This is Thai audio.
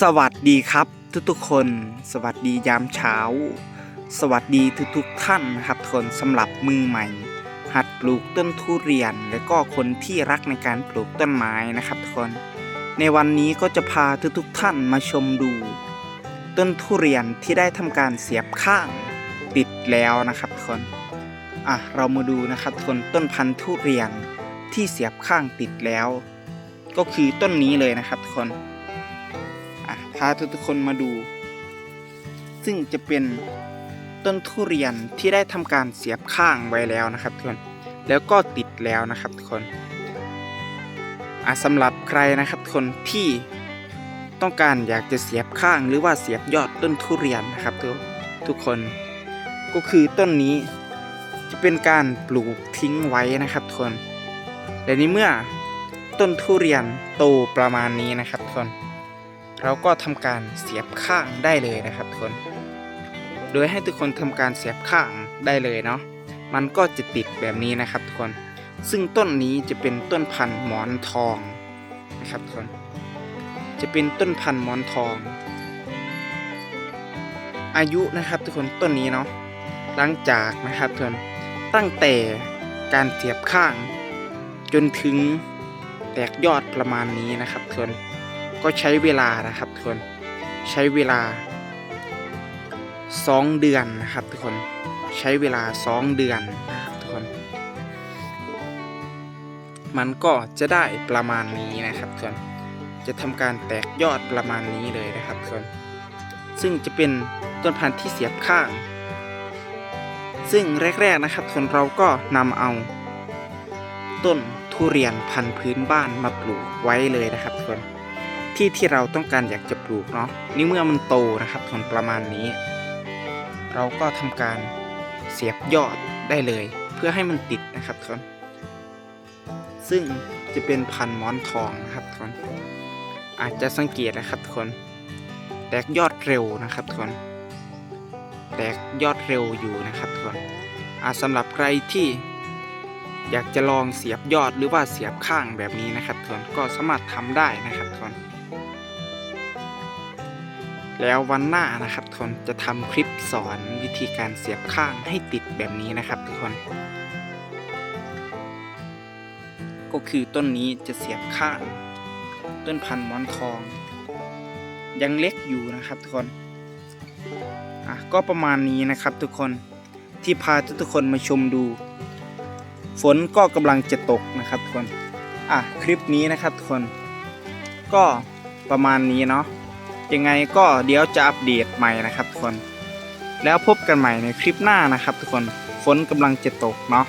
สวัสดีครับทุกๆคน สวัสดียามเช้า สวัสดีทุกๆท่านนะครับทุกคนสำหรับมือใหม่ หัดปลูกต้นทุเรียน และก็คนที่รักในการปลูกต้นไม้นะครับทุกคน ในวันนี้ก็จะพาทุกๆท่านมาชมดู ต้นทุเรียนที่ได้ทำการเสียบข้างติดแล้วนะครับทุกคนอะเรามาดูนะครับทุกคนต้นพันธุ์ทุเรียนที่เสียบข้างติดแล้ว ก็คือต้นนี้เลยนะครับทุกคน อะพาทุกคนมาดู ซึ่งจะเป็นต้นทุเรียนที่ได้ทำการเสียบข้างไว้แล้วนะครับทุกคนแล้วก็ติดแล้วนะครับทุกคนอะสำหรับใครนะครับทุกคนที่ต้องการอยากจะเสียบข้างหรือว่าเสียบยอดต้นทุเรียนนะครับทุกทุกคนก็คือต้นนี้จะเป็นการปลูกทิ้งไว้นะครับทุกคนและในเมื่อต้นทุเรียนโตประมาณนี้นะครับทุกคน เราก็ทำการเสียบข้างได้เลยนะครับทุกคน โดยให้ทุกคนทำการเสียบข้างได้เลยเนาะ มันก็จะติดแบบนี้นะครับทุกคน ซึ่งต้นนี้จะเป็นต้นพันธุ์หมอนทองนะครับทุกคน จะเป็นต้นพันธุ์หมอนทอง อายุนะครับทุกคนต้นนี้เนาะ หลังจากนะครับทุกคนตั้งแต่การเสียบข้าง จนถึงแตกยอดประมาณนี้นะครับทุกคน ก็ใช้เวลานะครับทุกคนใช้เวลา 2 เดือนนะครับทุกคนใช้เวลา 2 เดือนนะครับทุกคน มันก็จะได้ประมาณนี้นะครับทุกคนจะทำการแตกยอดประมาณนี้เลยนะครับทุกคนซึ่งจะเป็นต้นพันธุ์ที่เสียบข้าง ซึ่งแรกๆนะครับทุกคนเราก็นำเอา ต้นทุเรียนพันธุ์พื้นบ้านมาปลูกไว้เลยนะครับทุกคน ที่ที่เราต้องการอยากจะปลูกเนาะนี่เมื่อมันโตนะครับผลประมาณนี้ เราก็ทำการเสียบยอดได้เลย เพื่อให้มันติดนะครับทุกคนซึ่งจะเป็นพันธุ์มอนทองนะครับทุกคนอาจจะสังเกตนะครับทุกคน แตกยอดเร็วนะครับทุกคนแตกยอดเร็วอยู่นะครับทุกคนอาสำหรับใครที่อยากจะลองเสียบยอดหรือว่าเสียบข้างแบบนี้นะครับทุกคนก็สามารถทำได้นะครับทุกคน แล้ววันหน้านะครับทุกคนจะทำคลิปสอนวิธีการเสียบข้างให้ติดแบบนี้นะครับทุกคน ก็คือต้นนี้จะเสียบข้าง ต้นพันธุ์มอนทอง ยังเล็กอยู่นะครับทุกคนอะก็ประมาณนี้นะครับทุกคนที่พาทุกๆคนมาชมดู ฝนก็กำลังจะตกนะครับทุกคนอะคลิปนี้นะครับทุกคน ก็ ประมาณนี้เนาะยังไงก็เดี๋ยวจะอัปเดตใหม่นะครับทุกคน แล้วพบกันใหม่ในคลิปหน้านะครับทุกคนฝนกำลังจะตกเนาะ